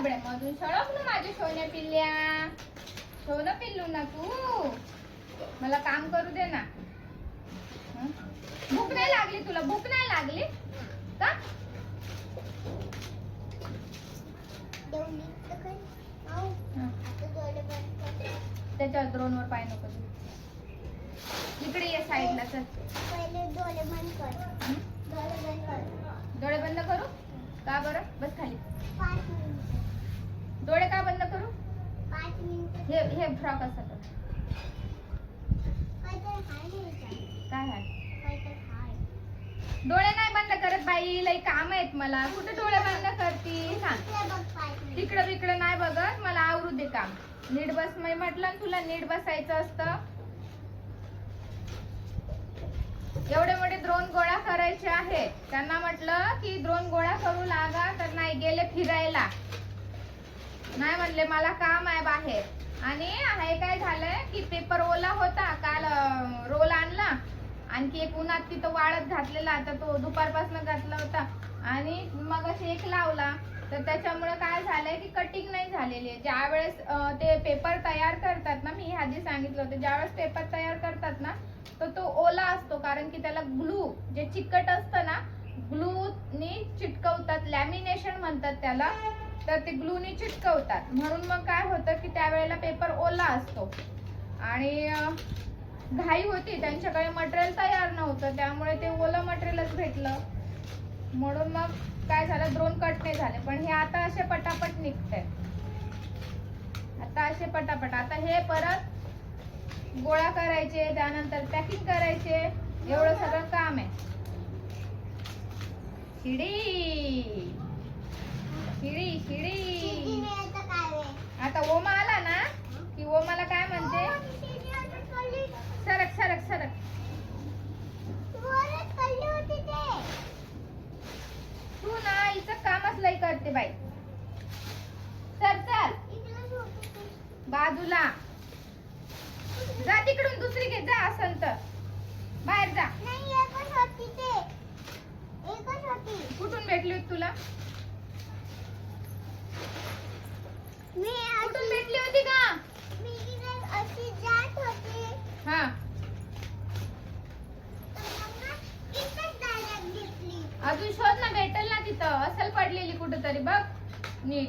डबड्यामधून सळकलं माझ्या सोन्या पिल्ल्या. सोनं पिल्लू ना तू. मला काम करू दे ना? भूक नाही लागली तुला भूक नाही लागली? का? हं. त्याच्या द्रोणवर पाय नको. इकडे ये साईडला चल. हं? डोळे बंद करू. का बरं? बस खाली डोळे का बंद करू हे हे फ्रॉक असं कर काय आहे? डोळे नाही बंद करत बाई लई काम आहेत मला. कुठे डोळे बंद करती सांग तिकडं बिकडं नाही बघत मला आवरू दे काम. नीट बस मी म्हटलं ना तुला नीट बसायचं असतं. एवढे मोठे द्रोण गोळा करायचे आहेत. त्यांना म्हटलं की द्रोण गोळा करू लागा तर नाही गेले फिरायला. नाही म्हणले मला काम आहे बाहेर. आणि हे काय झालंय की पेपर ओला होता काल रोल आणला. आणखी एक उन्हात तिथं वाळत घातलेला आता तो दुपारपासून घातला होता. आणि मग एक लावला. तर त्याच्यामुळे काय झालंय की कटिंग नाही झालेली. आहे ज्यावेळेस ते पेपर तयार करतात ना मी आधी सांगितलं होतं ज्यावेळेस पेपर तयार करतात ना तर तो ओला असतो कारण की त्याला ग्लू जे चिकट असतं ना ग्लूनी चिटकवतात लॅमिनेशन म्हणतात त्याला. तर ते ग्लूनी चिटकवतात. म्हणून मग काय होतं की त्यावेळेला पेपर ओला असतो. आणि घाई होती. त्यांच्याकडे मटेरियल तयार नव्हतं. त्यामुळे ते ओलं मटेरियलच भेटलं. म्हणून मग काय झालं? द्रोण कट नाही झाले. पण हे आता असे पटापट निघते आता असे पटापट. आता हे परत गोळा करायचे त्यानंतर पॅकिंग करायचे. एवढं सगळं काम आहे. शिडी शिडी शिडी आता ओमा आला ना की ओमाला काय म्हणते? सरक सरक सरक. तू ना हिचं कामच लई करते बाई. सर चल. बाजूला. जा तिकडून दुसरी घे जा असंत. बाहेर जा. कुठून भेटली होती तुला? कुठून भेटली होती का? हा. अजून शोध ना भेटेल ना तिथं. असेल पडलेली कुठेतरी बघ. नीट.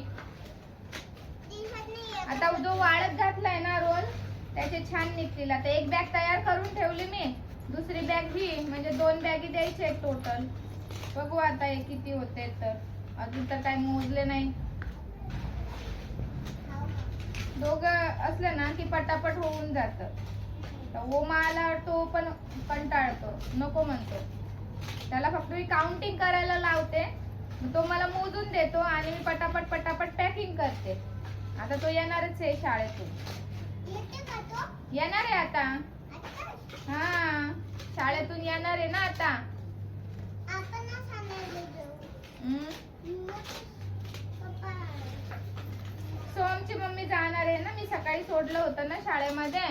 आता जो वाळत घातलाय ना रोल त्याचे छान निघतील. आता एक बॅग तयार करून ठेवली मी. दुसरी बॅग ही म्हणजे दोन बॅगी द्यायचे टोटल बघू आता हे किती होते तर. अजून तर काही मोजले नाही. दोघं असले ना की पटापट होऊन जात. ओमा आला तो पण कंटाळतो. नको म्हणतो. त्याला फक्त मी काउंटिंग करायला लावते. तो मला मोजून देतो आणि मी पटापट पटापट पॅकिंग करते. आता तो येणारच आहे शाळेतून. येणार आहे आता. हा शाळेतून येणार आहे ना आता. सोमची मम्मी जाणार आहे ना मी सकाळी सोडलं होतं ना शाळेमध्ये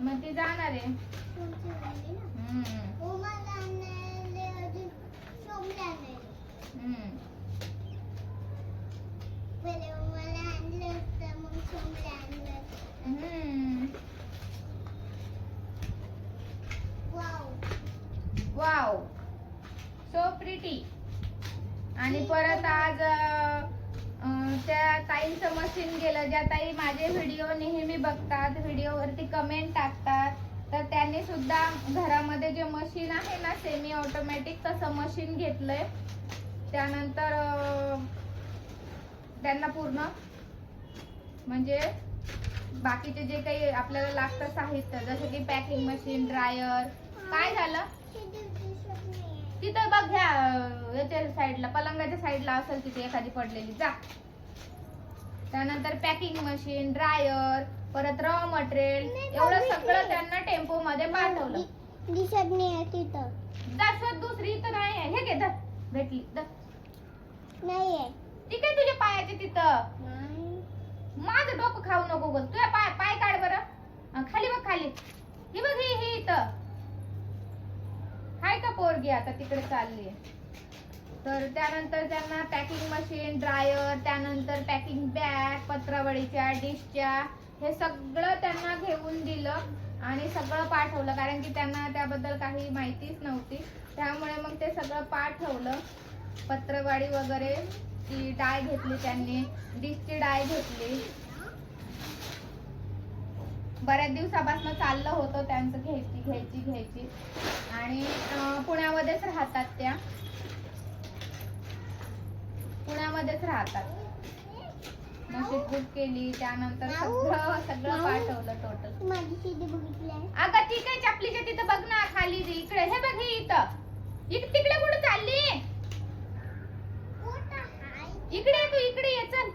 मग ती जाणार आहे हम्म. हम्म. हम्म. वाव सो प्रिटी आणि परत आज अं, त्या ताईंचं मशीन गेलं ज्या ताई माझे व्हिडिओ नेहमी बघतात व्हिडिओवरती कमेंट टाकतात तर त्यांनी सुद्धा घरामध्ये जे मशीन आहे ना सेमी ऑटोमॅटिक तसं मशीन घेतलंय. त्यानंतर त्यांना पूर्ण म्हणजे बाकीचे जे काही आपल्याला लागतं साहित्य जसं की पॅकिंग मशीन ड्रायर काय झालं? तिथं बघ घ्या याच्या साईडला पलंगाच्या साईडला असेल तिथे एखादी पडलेली. जा. त्यानंतर पॅकिंग मशीन ड्रायर परत रॉ मटेरियल एवढं सगळं त्यांना टेम्पो मध्ये पाठवलं. दिसत नाही तिथं. दुसरी तर नाही आहे. हे घे धर. भेटली धर. नाहीये ती काय तुझ्या पायाची तिथं? नाही. माझं डोकं खाऊ नको ग. तुझ्या पाय पाय काढ बरं. अं, खाली बघ खाली. ही बघ ही ही इथं. हाय का पोरगी आता तिकडे चालली तर त्यानंतर त्यांना पॅकिंग मशीन ड्रायर त्यानंतर पॅकिंग बॅग पत्रावळीच्या डिशच्या हे सगळं त्यांना घेऊन दिलं आणि सगळं पाठवलं. कारण की त्यांना त्याबद्दल काही माहितीच नव्हती. त्यामुळे मग ते सगळं पाठवलं. पत्रवाडी वगैरे ती डाय घेतली त्यांनी. डिशची डाय घेतली. बऱ्याच दिवसापासून चाललं होतं त्यांचं घ्यायची घ्यायची घ्यायची. आणि पुण्यामध्येच राहतात त्या. पुण्यामध्येच राहतात. मशीद बुक केली त्यानंतर सगळं सगळं पाठवलं टोटल तू माझी सीडी बघितली आहे अगं ठीक आहे चपलीच्या तिथं बघ ना खाली इकडे. हे बघ हे इथं. इक- तिकडे कुठे चालली? इकडे तू इकडे ये चल.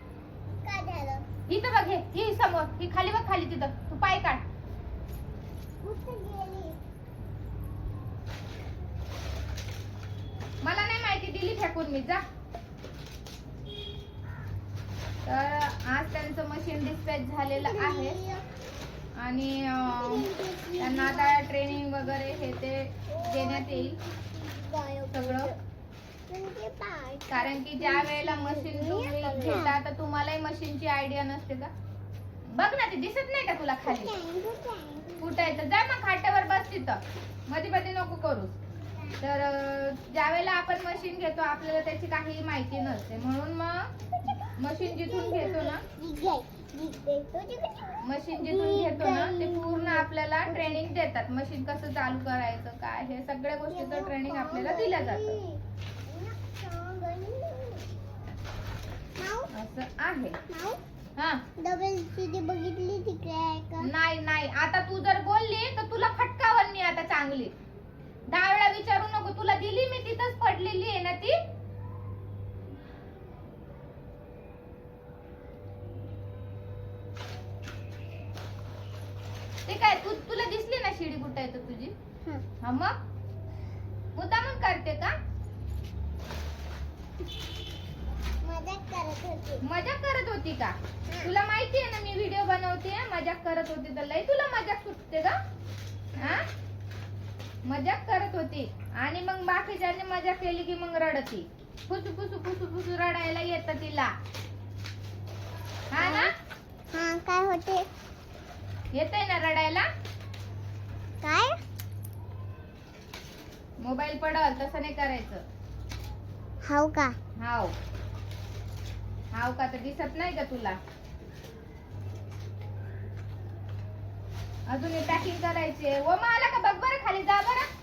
इथं बघ हे समोर ही खाली बघ खाली तिथं. तू पाय काढ. मला नाही माहिती दिली फेकून मी. जा. तर आज त्यांचं मशीन डिस्पॅच झालेलं आहे. आणि त्यांना आता ट्रेनिंग वगैरे हे ते देण्यात येईल. सगळं. कारण की ज्या वेळेला मशीन तुम्ही घेता तर तुम्हालाही मशीनची आयडिया नसते का? बघ ना ते दिसत नाही का तुला खाली? कुठं आहे? तर जा मग खाट्यावर बस तिथं. मध्ये मध्ये नको करू. तर ज्या वेळेला आपण मशीन घेतो आपल्याला त्याची काही माहिती नसते. म्हणून मग मशीन जिथून घेतो ना? मशीन जिथून घेतो ना ते पूर्ण आपल्याला ट्रेनिंग देतात. मशीन कसं चालू करायचं काय हे सगळ्या गोष्टीचं ट्रेनिंग आपल्याला दिलं जातं. असं आहे. हा. डबल बघितली तिकडे आहे का नाही नाही आता तू जर बोलली तर तुला फटकावन मी आता चांगली दहा वेळा विचारू नको तुला दिली मी तिथंच पडलेली आहे ना ती ते काय तू तुला दिसली ना शिडी कुठं आहे तर तुझी? हं. मग? मुद्दामून करते का? मजाक करत होती. मजाक करत होती का? तुला माहिती आहे ना मी व्हिडिओ बनवते मजाक करत होती तर लई तुला मजाक सुटते का हा? मजाक करत होती. आणि मग बाकीच्यांनी मजाक केली की मग रडती. फुसू फुसू फुसू फुसू रडायला येतं तिला. हा ना? हा काय होते? येतंय ना रडायला? काय? मोबाईल पडल तसं नाही करायचं. हाव का? हाव. हाव का तर दिसत नाही का तुला? अजून पॅकिंग करायचे ओ मग आला का? बघ बरं खाली जा बरं.